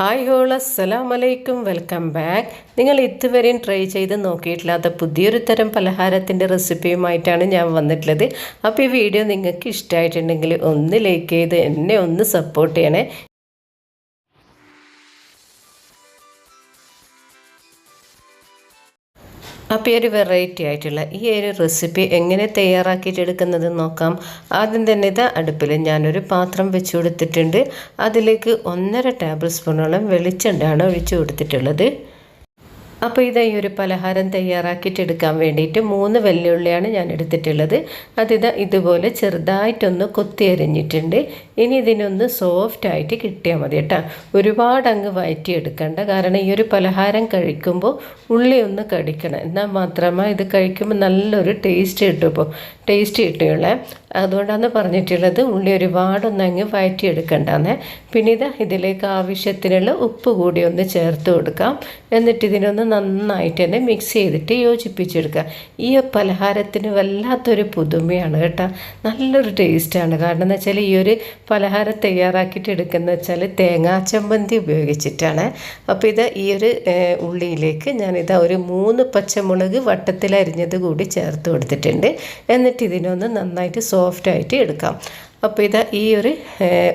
Hi whole അസ്സലാം വലൈക്കും welcome back. നിങ്ങൾ ഇതുവരെയും ട്രൈ ചെയ്ത് നോക്കിയിട്ടില്ലാത്ത പുതിയൊരു തരം പലഹാരത്തിന്റെ റെസിപ്പിയുമായിട്ടാണ് ഞാൻ വന്നിട്ടുള്ളത്. അപ്പോൾ ഈ വീഡിയോ നിങ്ങൾക്ക് ഇഷ്ടമായിട്ടുണ്ടെങ്കിൽ ഒന്ന് ലൈക്ക് ചെയ്ത് എന്നെ ഒന്ന് സപ്പോർട്ട് ചെയ്യണേ. അപ്പോൾ ഈ ഒരു വെറൈറ്റി ആയിട്ടുള്ള ഈ ഒരു റെസിപ്പി എങ്ങനെ തയ്യാറാക്കിയിട്ടെടുക്കുന്നത് നോക്കാം. ആദ്യം തന്നെ ഇത് അടുപ്പിൽ ഞാനൊരു പാത്രം വെച്ച് കൊടുത്തിട്ടുണ്ട്. അതിലേക്ക് ഒന്നര ടേബിൾ സ്പൂണോളം വെളിച്ചെണ്ണയാണ് ഒഴിച്ചു കൊടുത്തിട്ടുള്ളത്. അപ്പോൾ ഇതാ ഈ ഒരു പലഹാരം തയ്യാറാക്കിയിട്ടെടുക്കാൻ വേണ്ടിയിട്ട് മൂന്ന് വെല്ലുള്ളിയാണ് ഞാൻ എടുത്തിട്ടുള്ളത്. അതിത് ഇതുപോലെ ചെറുതായിട്ടൊന്ന് കൊത്തി അരിഞ്ഞിട്ടുണ്ട്. ഇനി ഇതിനൊന്ന് സോഫ്റ്റായിട്ട് കിട്ടിയാൽ മതി കേട്ടോ. ഒരുപാട് അങ്ങ് വയറ്റി എടുക്കണ്ട കാരണം ഈ ഒരു പലഹാരം കഴിക്കുമ്പോൾ ഉള്ളി ഒന്ന് കടിക്കണം. എന്നാൽ മാത്രമേ ഇത് കഴിക്കുമ്പോൾ നല്ലൊരു ടേസ്റ്റ് കിട്ടും ഇപ്പോൾ ടേസ്റ്റ് കിട്ടുകയുള്ളേ അതുകൊണ്ടാണ് പറഞ്ഞിട്ടുള്ളത് ഉള്ളി ഒരുപാടൊന്നും അങ്ങ് വയറ്റിയെടുക്കണ്ടെന്നേ. പിന്നെ ഇത് ഇതിലേക്ക് ആവശ്യത്തിനുള്ള ഉപ്പ് കൂടി ഒന്ന് ചേർത്ത് കൊടുക്കാം. എന്നിട്ട് ഇതിനൊന്ന് നന്നായിട്ട് തന്നെ മിക്സ് ചെയ്തിട്ട് യോജിപ്പിച്ചെടുക്കുക. ഈ പലഹാരത്തിന് വല്ലാത്തൊരു പുതുമയാണ് കേട്ടോ. നല്ലൊരു ടേസ്റ്റാണ് കാരണം എന്ന് വെച്ചാൽ ഈ ഒരു പലഹാരം തയ്യാറാക്കിയിട്ട് എടുക്കുന്നത് വെച്ചാൽ തേങ്ങാ ചമ്മന്തി ഉപയോഗിച്ചിട്ടാണ്. അപ്പോൾ ഇത് ഈ ഒരു ഉള്ളിയിലേക്ക് ഞാനിത് ഒരു മൂന്ന് പച്ചമുളക് വട്ടത്തിൽ അരിഞ്ഞത് കൂടി ചേർത്ത് കൊടുത്തിട്ടുണ്ട്. എന്നിട്ട് ഇതിനൊന്ന് നന്നായിട്ട് സോഫ്റ്റായിട്ട് എടുക്കാം. അപ്പോൾ ഇതാ ഈ ഒരു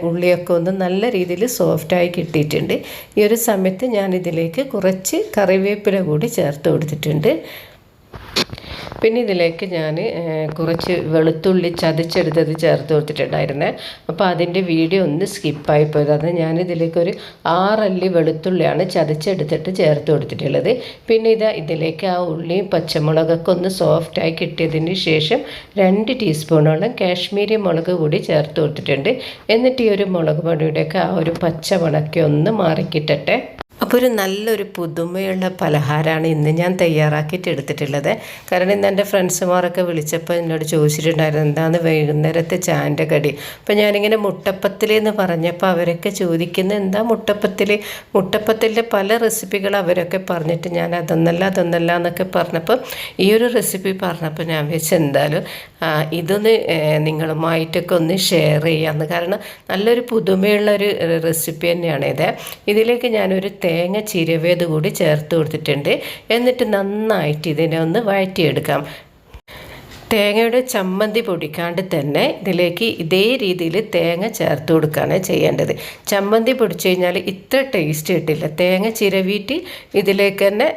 ഉള്ളിയൊക്കെ ഒന്ന് നല്ല രീതിയിൽ സോഫ്റ്റായി കിട്ടിയിട്ടുണ്ട്. ഈ ഒരു സമയത്ത് ഞാനിതിലേക്ക് കുറച്ച് കറിവേപ്പില കൂടി ചേർത്ത് കൊടുത്തിട്ടുണ്ട്. പിന്നെ ഇതിലേക്ക് ഞാൻ കുറച്ച് വെളുത്തുള്ളി ചതച്ചെടുത്തത് ചേർത്ത് കൊടുത്തിട്ടുണ്ടായിരുന്നേ. അപ്പോൾ അതിന്റെ വീഡിയോ ഒന്ന് സ്കിപ്പായി പോയത്. അത് ഞാനിതിലേക്ക് ഒരു ആറല്ലി വെളുത്തുള്ളിയാണ് ചതച്ചെടുത്തിട്ട് ചേർത്ത് കൊടുത്തിട്ടുള്ളത്. പിന്നെ ഇതാ ഇതിലേക്ക് ആ ഉള്ളിയും പച്ചമുളകൊക്കെ ഒന്ന് സോഫ്റ്റായി കിട്ടിയതിന് ശേഷം രണ്ട് ടീസ്പൂണോളം കാശ്മീരി മുളക് കൂടി ചേർത്ത് കൊടുത്തിട്ടുണ്ട്. എന്നിട്ട് ഈ ഒരു മുളക് പൊടിയുടെയൊക്കെ ആ ഒരു പച്ചമുളക്കൊന്ന് മാറിക്കിട്ടട്ടെ. അപ്പോൾ ഒരു നല്ലൊരു പുതുമയുള്ള പലഹാരമാണ് ഇന്ന് ഞാൻ തയ്യാറാക്കിയിട്ട് എടുത്തിട്ടുള്ളത്. കാരണം ഇന്ന് എന്റെ ഫ്രണ്ട്സുമാരൊക്കെ വിളിച്ചപ്പോൾ എന്നോട് ചോദിച്ചിട്ടുണ്ടായിരുന്നു എന്താണ് വൈകുന്നേരത്തെ ചാന്റെ കടി? അപ്പോൾ ഞാനിങ്ങനെ മുട്ടപ്പത്തിൽ എന്ന് പറഞ്ഞപ്പോൾ അവരൊക്കെ ചോദിക്കുന്നത് എന്താ മുട്ടപ്പത്തിൽ മുട്ടപ്പത്തിന്റെ പല റെസിപ്പികൾ അവരൊക്കെ പറഞ്ഞിട്ട് ഞാൻ അതൊന്നല്ല അതൊന്നല്ല എന്നൊക്കെ പറഞ്ഞപ്പോൾ ഈ ഒരു റെസിപ്പി പറഞ്ഞപ്പോൾ ഞാൻ വെച്ച് എന്തായാലും ഇതൊന്ന് നിങ്ങളുമായിട്ടൊക്കെ ഒന്ന് ഷെയർ ചെയ്യാമെന്ന് കാരണം നല്ലൊരു പുതുമയുള്ള ഒരു റെസിപ്പി തന്നെയാണ് ഇത്. ഇതിലേക്ക് ഞാനൊരു തേങ്ങ ചിരവേത് കൂടി ചേർത്ത് കൊടുത്തിട്ടുണ്ട്. എന്നിട്ട് നന്നായിട്ട് ഇതിനെ ഒന്ന് വഴറ്റിയെടുക്കാം. തേങ്ങയുടെ ചമ്മന്തി പൊടിക്കാണ്ട് തന്നെ ഇതിലേക്ക് ഇതേ രീതിയിൽ തേങ്ങ ചേർത്ത് കൊടുക്കുകയാണ് ചെയ്യേണ്ടത്. ചമ്മന്തി പൊടിച്ചു കഴിഞ്ഞാൽ ഇത്ര ടേസ്റ്റ് കിട്ടില്ല. തേങ്ങ ചിരവീറ്റി ഇതിലേക്ക് തന്നെ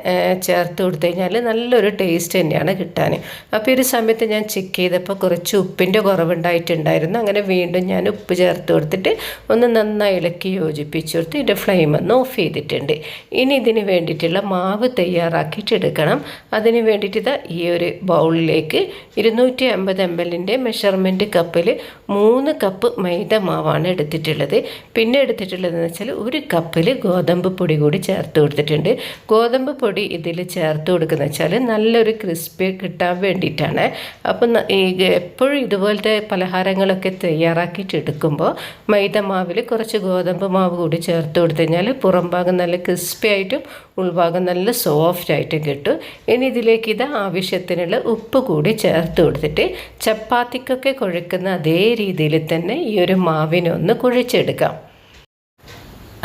ചേർത്ത് കൊടുത്തു കഴിഞ്ഞാൽ നല്ലൊരു ടേസ്റ്റ് തന്നെയാണ് കിട്ടാൻ അപ്പോൾ ഒരു സമയത്ത് ഞാൻ ചെക്ക് ചെയ്തപ്പോൾ കുറച്ച് ഉപ്പിന്റെ കുറവുണ്ടായിട്ടുണ്ടായിരുന്നു. അങ്ങനെ വീണ്ടും ഞാൻ ഉപ്പ് ചേർത്ത് കൊടുത്തിട്ട് ഒന്ന് നന്നായി ഇളക്കി യോജിപ്പിച്ച് കൊടുത്ത് ഇതിന്റെ ഫ്ലെയിം ഒന്ന് ഓഫ് ചെയ്തിട്ടുണ്ട്. ഇനി ഇതിന് വേണ്ടിയിട്ടുള്ള മാവ് തയ്യാറാക്കിയിട്ട് എടുക്കണം. അതിന് വേണ്ടിയിട്ട് ഈ ഒരു ബൗളിലേക്ക് ഇരുന്നൂറ്റി അമ്പത് എം എല്ലിന്റെ മെഷർമെന്റ് കപ്പിൽ മൂന്ന് കപ്പ് മൈദ മാവാണ് എടുത്തിട്ടുള്ളത്. പിന്നെ എടുത്തിട്ടുള്ളതെന്ന് വെച്ചാൽ ഒരു കപ്പിൽ ഗോതമ്പ് പൊടി കൂടി ചേർത്ത് കൊടുത്തിട്ടുണ്ട്. ഗോതമ്പ് പൊടി ഇതിൽ ചേർത്ത് കൊടുക്കുന്ന വെച്ചാൽ നല്ലൊരു ക്രിസ്പി കിട്ടാൻ വേണ്ടിയിട്ടാണ്. അപ്പം എപ്പോഴും ഇതുപോലത്തെ പലഹാരങ്ങളൊക്കെ തയ്യാറാക്കിയിട്ട് എടുക്കുമ്പോൾ മൈദ മാവിൽ കുറച്ച് ഗോതമ്പ് മാവ് കൂടി ചേർത്ത് കൊടുത്തു കഴിഞ്ഞാൽ പുറം ഭാഗം നല്ല ക്രിസ്പി ആയിട്ടും ഉൾഭാഗം നല്ല സോഫ്റ്റ് ആയിട്ടും കിട്ടും. ഇനി ഇതിലേക്ക് ഇത് ആവശ്യത്തിനുള്ള ഉപ്പ് കൂടി ചേർത്ത് കൊടുത്തിട്ട് ചപ്പാത്തിക്കൊക്കെ കുഴക്കുന്ന അതേ രീതിയിൽ തന്നെ ഈ ഒരു മാവിനൊന്ന് കുഴച്ചെടുക്കാം.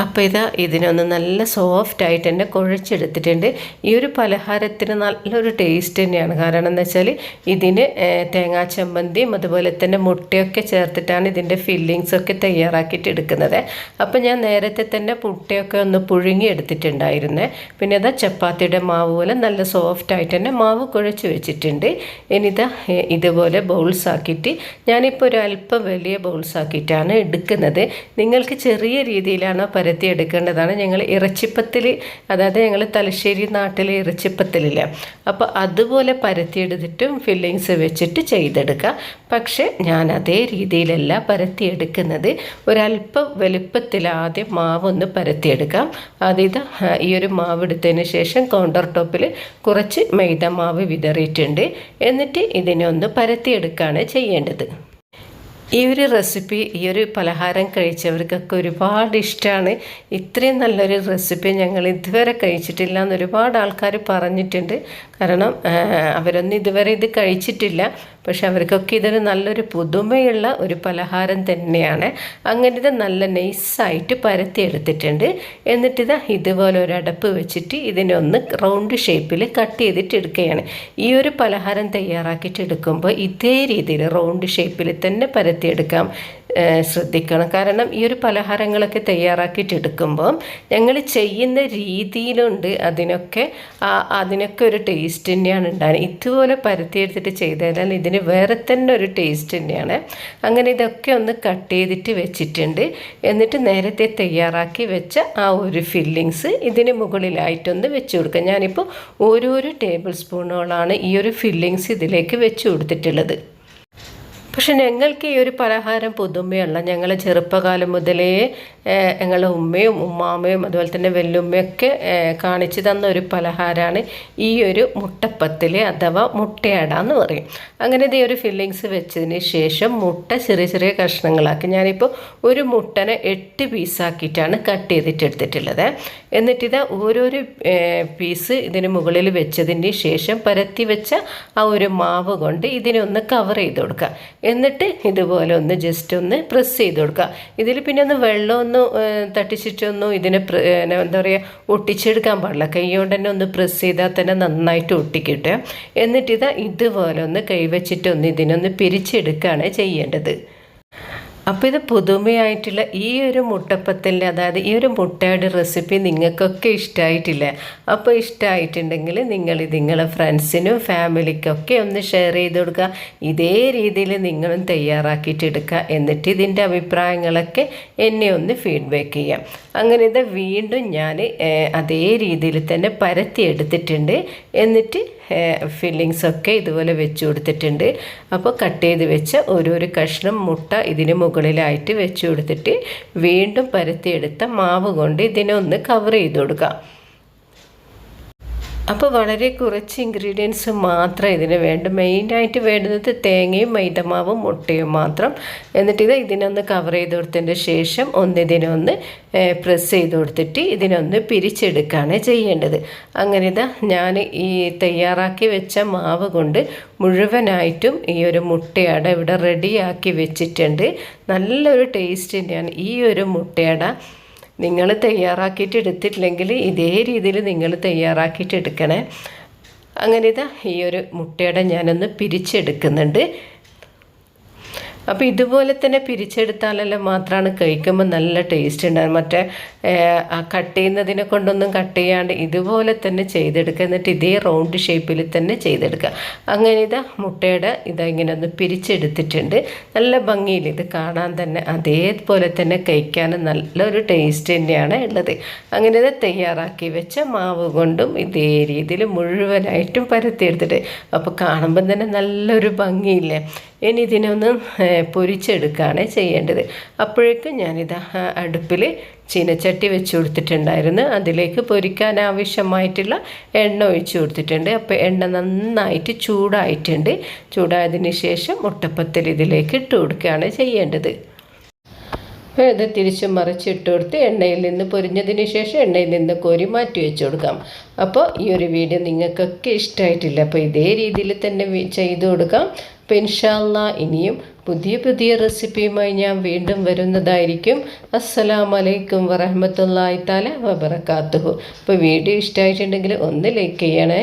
അപ്പോൾ ഇതാ ഇതിനൊന്ന് നല്ല സോഫ്റ്റ് ആയിട്ട് തന്നെ കുഴച്ചെടുത്തിട്ടുണ്ട്. ഈ ഒരു പലഹാരത്തിന് നല്ലൊരു ടേസ്റ്റ് തന്നെയാണ്. കാരണം എന്താ വെച്ചാൽ ഇതിന് തേങ്ങാ ചമ്മന്തിയും അതുപോലെ തന്നെ മുട്ടയൊക്കെ ചേർത്തിട്ടാണ് ഇതിന്റെ ഫില്ലിങ്സൊക്കെ തയ്യാറാക്കിയിട്ട് എടുക്കുന്നത്. അപ്പോൾ ഞാൻ നേരത്തെ തന്നെ മുട്ടയൊക്കെ ഒന്ന് പുഴുങ്ങി എടുത്തിട്ടുണ്ടായിരുന്നേ. പിന്നെ ഇതാ ചപ്പാത്തിയുടെ മാവ് പോലെ നല്ല സോഫ്റ്റ് ആയിട്ട് തന്നെ മാവ് കുഴച്ച് വെച്ചിട്ടുണ്ട്. ഇനിതാ ഇതുപോലെ ബൗൾസ് ആക്കിയിട്ട് ഞാനിപ്പോൾ ഒരു അല്പം വലിയ ബൗൾസ് ആക്കിയിട്ടാണ് എടുക്കുന്നത്. നിങ്ങൾക്ക് ചെറിയ രീതിയിലാണോ പരത്തി എടുക്കേണ്ടതാണ് ഞങ്ങൾ ഇറച്ചിപ്പത്തിൽ അതായത് ഞങ്ങൾ തലശ്ശേരി നാട്ടിലെ ഇറച്ചിപ്പത്തിലില്ല അപ്പോൾ അതുപോലെ പരത്തിയെടുത്തിട്ടും ഫില്ലിങ്സ് വെച്ചിട്ട് ചെയ്തെടുക്കുക. പക്ഷേ ഞാൻ അതേ രീതിയിലല്ല പരത്തിയെടുക്കുന്നത്. ഒരല്പം വലുപ്പത്തിൽ ആദ്യം മാവൊന്ന് പരത്തിയെടുക്കാം. അതായത് ഈ ഒരു മാവ് എടുത്തതിന് ശേഷം കൗണ്ടർ ടോപ്പിൽ കുറച്ച് മൈദ മാവ് വിതറിയിട്ടുണ്ട്. എന്നിട്ട് ഇതിനെ ഒന്ന് പരത്തിയെടുക്കുകയാണ് ചെയ്യേണ്ടത്. ഈ ഒരു റെസിപ്പി ഈ ഒരു പലഹാരം കഴിച്ചവർക്കൊക്കെ ഒരുപാട് ഇഷ്ടമാണ് ഇത്രയും നല്ലൊരു റെസിപ്പി ഞങ്ങൾ ഇതുവരെ കഴിച്ചിട്ടില്ല എന്ന് ഒരുപാട് ആൾക്കാർ പറഞ്ഞിട്ടുണ്ട്. കാരണം അവരൊന്നും ഇതുവരെ ഇത് കഴിച്ചിട്ടില്ല. പക്ഷെ അവർക്കൊക്കെ ഇതൊരു നല്ലൊരു പുതുമയുള്ള ഒരു പലഹാരം തന്നെയാണ്. അങ്ങനെ ഇത് നല്ല നൈസായിട്ട് എടുത്തിട്ടുണ്ട് എന്നിട്ടിതാ ഇതുപോലെ ഒരു അടപ്പ് വെച്ചിട്ട് ഇതിനെ ഒന്ന് റൗണ്ട് ഷേപ്പിൽ കട്ട് ചെയ്തിട്ട് എടുക്കുകയാണ് ഈ ഒരു പലഹാരം തയ്യാറാക്കിയിട്ട് എടുക്കുമ്പോൾ ഇതേ രീതിയിൽ റൗണ്ട് ഷേപ്പിൽ തന്നെ പരത്തിയെടുക്കാം. ശ്രദ്ധിക്കണം. കാരണം ഈ ഒരു പലഹാരങ്ങളൊക്കെ തയ്യാറാക്കിയിട്ട് എടുക്കുമ്പോൾ ഞങ്ങൾ ചെയ്യുന്ന രീതിയിലുണ്ട് അതിനൊക്കെ അതിനൊക്കെ ഒരു ടേസ്റ്റ് തന്നെയാണ് ഉണ്ടാകുന്നത് ഇതുപോലെ പരത്തിയെടുത്തിട്ട് ചെയ്താൽ ഇതിന് വേറെ തന്നെ ഒരു ടേസ്റ്റ് തന്നെയാണ്. അങ്ങനെ ഇതൊക്കെ ഒന്ന് കട്ട് ചെയ്തിട്ട് വെച്ചിട്ടുണ്ട്. എന്നിട്ട് നേരത്തെ തയ്യാറാക്കി വെച്ച ആ ഒരു ഫില്ലിങ്സ് ഇതിന് മുകളിലായിട്ടൊന്ന് വെച്ച് കൊടുക്കുക. ഞാനിപ്പോൾ ഓരോരോ ടേബിൾ സ്പൂണുകളാണ് ഈ ഒരു ഫില്ലിങ്സ് ഇതിലേക്ക് വെച്ച് കൊടുത്തിട്ടുള്ളത്. പക്ഷെ ഞങ്ങൾക്ക് ഈ ഒരു പലഹാരം പുതുമയല്ല. ഞങ്ങൾ ചെറുപ്പകാലം മുതലേ ഞങ്ങളുടെ ഉമ്മയും ഉമ്മാമയും അതുപോലെ തന്നെ വെല്ലുമ്മയൊക്കെ കാണിച്ചു തന്ന ഒരു പലഹാരമാണ് ഈ ഒരു മുട്ടപ്പത്തിൽ അഥവാ മുട്ടയട എന്ന് പറയും. അങ്ങനെ ഇതേ ഒരു ഫില്ലിങ്സ് വെച്ചതിന് ശേഷം മുട്ട ചെറിയ ചെറിയ കഷ്ണങ്ങളാക്കി. ഞാനിപ്പോൾ ഒരു മുട്ടനെ എട്ട് പീസാക്കിയിട്ടാണ് കട്ട് ചെയ്തിട്ട് എടുത്തിട്ടുള്ളത്. എന്നിട്ടിത് ഓരോരോ പീസ് ഇതിന് മുകളിൽ വെച്ചതിന് ശേഷം പരത്തി വെച്ച ആ ഒരു മാവ് കൊണ്ട് ഇതിനെ ഒന്ന് കവർ ചെയ്ത് കൊടുക്കുക. എന്നിട്ട് ഇതുപോലെ ഒന്ന് ജസ്റ്റ് ഒന്ന് പ്രസ് ചെയ്ത് കൊടുക്കുക. ഇതിൽ പിന്നെ ഒന്ന് വെള്ളമൊന്നും തട്ടിച്ചിട്ടൊന്നും ഇതിനെ എന്താ പറയുക ഒട്ടിച്ചെടുക്കാൻ പാടില്ല. കൈ കൊണ്ട് തന്നെ ഒന്ന് പ്രസ് ചെയ്താൽ തന്നെ നന്നായിട്ട് ഒട്ടിക്കിട്ടുക എന്നിട്ടിതാ ഇതുപോലെ ഒന്ന് കൈവച്ചിട്ടൊന്ന് ഇതിനൊന്ന് പിരിച്ചെടുക്കുകയാണ് ചെയ്യേണ്ടത്. അപ്പോൾ ഇത് പുതുമയായിട്ടുള്ള ഈ ഒരു മുട്ടപ്പത്തിന്റെ അതായത് ഈ ഒരു മുട്ടയുടെ റെസിപ്പി നിങ്ങൾക്കൊക്കെ ഇഷ്ടമായിട്ടില്ല അപ്പോൾ ഇഷ്ടമായിട്ടുണ്ടെങ്കിൽ നിങ്ങൾ നിങ്ങളെ ഫ്രണ്ട്സിനും ഫാമിലിക്കൊക്കെ ഒന്ന് ഷെയർ ചെയ്ത് കൊടുക്കുക. ഇതേ രീതിയിൽ നിങ്ങളും തയ്യാറാക്കിയിട്ട് എടുക്കുക. എന്നിട്ട് ഇതിന്റെ അഭിപ്രായങ്ങളൊക്കെ എന്നെ ഒന്ന് ഫീഡ്ബാക്ക് ചെയ്യാം. അങ്ങനെ ഇത് വീണ്ടും ഞാൻ അതേ രീതിയിൽ തന്നെ പരത്തി എടുത്തിട്ടുണ്ട്. എന്നിട്ട് ഫില്ലിങ്സൊക്കെ ഇതുപോലെ വെച്ച് കൊടുത്തിട്ടുണ്ട്. അപ്പോൾ കട്ട് ചെയ്ത് വെച്ച ഓരോരോ കഷ്ണം മുട്ട ഇതിന് മുകളിലായിട്ട് വെച്ച് കൊടുത്തിട്ട് വീണ്ടും പരത്തിയെടുത്ത മാവ് കൊണ്ട് ഇതിനെ ഒന്ന് കവർ ചെയ്ത് കൊടുക്കാം. അപ്പോൾ വളരെ കുറച്ച് ഇൻഗ്രീഡിയൻസ് മാത്രം ഇതിന് വേണ്ട. മെയിനായിട്ട് വേണ്ടുന്നത് തേങ്ങയും മൈദമാവും മുട്ടയും മാത്രം. എന്നിട്ട് ഇത് ഇതിനൊന്ന് കവർ ചെയ്ത് കൊടുത്തതിന്റെ ശേഷം ഒന്ന് ഇതിനൊന്ന് പ്രസ് ചെയ്ത് കൊടുത്തിട്ട് ഇതിനൊന്ന് പിരിച്ചെടുക്കുകയാണ് ചെയ്യേണ്ടത്. അങ്ങനെ ഇതാ ഞാൻ ഈ തയ്യാറാക്കി വെച്ച മാവ് കൊണ്ട് മുഴുവനായിട്ടും ഈ ഒരു മുട്ടയട ഇവിടെ റെഡിയാക്കി വെച്ചിട്ടുണ്ട്. നല്ലൊരു ടേസ്റ്റ് തന്നെയാണ് ഈ ഒരു മുട്ടയട. നിങ്ങൾ തയ്യാറാക്കിയിട്ട് എടുത്തിട്ടില്ലെങ്കിൽ ഇതേ രീതിയിൽ നിങ്ങൾ തയ്യാറാക്കിയിട്ട് എടുക്കണേ. അങ്ങനെ ഇതാ ഈ ഒരു മുട്ടയുടെ ഞാനൊന്ന് പിരിച്ചെടുക്കുന്നുണ്ട്. അപ്പോൾ ഇതുപോലെ തന്നെ പിരിച്ചെടുത്താലല്ല മാത്രമാണ് കഴിക്കുമ്പോൾ നല്ല ടേസ്റ്റ് ഉണ്ടാകും മറ്റേ കട്ട് ചെയ്യുന്നതിനെ കൊണ്ടൊന്നും കട്ട് ചെയ്യാണ്ട് ഇതുപോലെ തന്നെ ചെയ്തെടുക്കുക. എന്നിട്ട് ഇതേ റൗണ്ട് ഷേപ്പിൽ തന്നെ ചെയ്തെടുക്കുക. അങ്ങനെ ഇതാ മുട്ടയുടെ ഇതാ ഇങ്ങനെ ഒന്ന് പിരിച്ചെടുത്തിട്ടുണ്ട്. നല്ല ഭംഗിയിൽ ഇത് കാണാൻ തന്നെ അതേപോലെ തന്നെ കഴിക്കാനും നല്ലൊരു ടേസ്റ്റ് തന്നെയാണ് ഉള്ളത്. അങ്ങനെ ഇത് തയ്യാറാക്കി വെച്ച മാവ് കൊണ്ടും ഇതേ രീതിയിൽ മുഴുവനായിട്ടും പരത്തിയെടുത്തിട്ട് അപ്പോൾ കാണുമ്പം തന്നെ നല്ലൊരു ഭംഗിയില്ലേ? ഇനി ഇതിനൊന്ന് പൊരിച്ചെടുക്കുകയാണ് ചെയ്യേണ്ടത്. അപ്പോഴേക്കും ഞാനിത് അടുപ്പിൽ ചീനച്ചട്ടി വെച്ച് കൊടുത്തിട്ടുണ്ടായിരുന്നു. അതിലേക്ക് പൊരിക്കാൻ ആവശ്യമായിട്ടുള്ള എണ്ണ ഒഴിച്ച് കൊടുത്തിട്ടുണ്ട്. അപ്പോൾ എണ്ണ നന്നായിട്ട് ചൂടായിട്ടുണ്ട്. ചൂടായതിന് ശേഷം മുട്ടപ്പത്തിൽ ഇതിലേക്ക് ഇട്ട് കൊടുക്കുകയാണ് ചെയ്യേണ്ടത്. അപ്പോൾ ഇത് തിരിച്ച് മറിച്ചിട്ട് കൊടുത്ത് എണ്ണയിൽ നിന്ന് പൊരിഞ്ഞതിന് ശേഷം എണ്ണയിൽ നിന്ന് കോരി മാറ്റി വെച്ച് കൊടുക്കാം. അപ്പോൾ ഈ ഒരു വീഡിയോ നിങ്ങൾക്കൊക്കെ ഇഷ്ടമായിട്ടില്ല അപ്പോൾ ഇതേ രീതിയിൽ തന്നെ ചെയ്തു കൊടുക്കാം. അപ്പോൾ ഇൻഷാല്ല ഇനിയും പുതിയ പുതിയ റെസിപ്പിയുമായി ഞാൻ വീണ്ടും വരുന്നതായിരിക്കും. അസ്സലാമലൈക്കും വറഹമത്തല്ലായി താല വബർക്കാത്തുഹു അപ്പോൾ വീഡിയോ ഇഷ്ടമായിട്ടുണ്ടെങ്കിൽ ഒന്ന് ലൈക്ക് ചെയ്യണേ.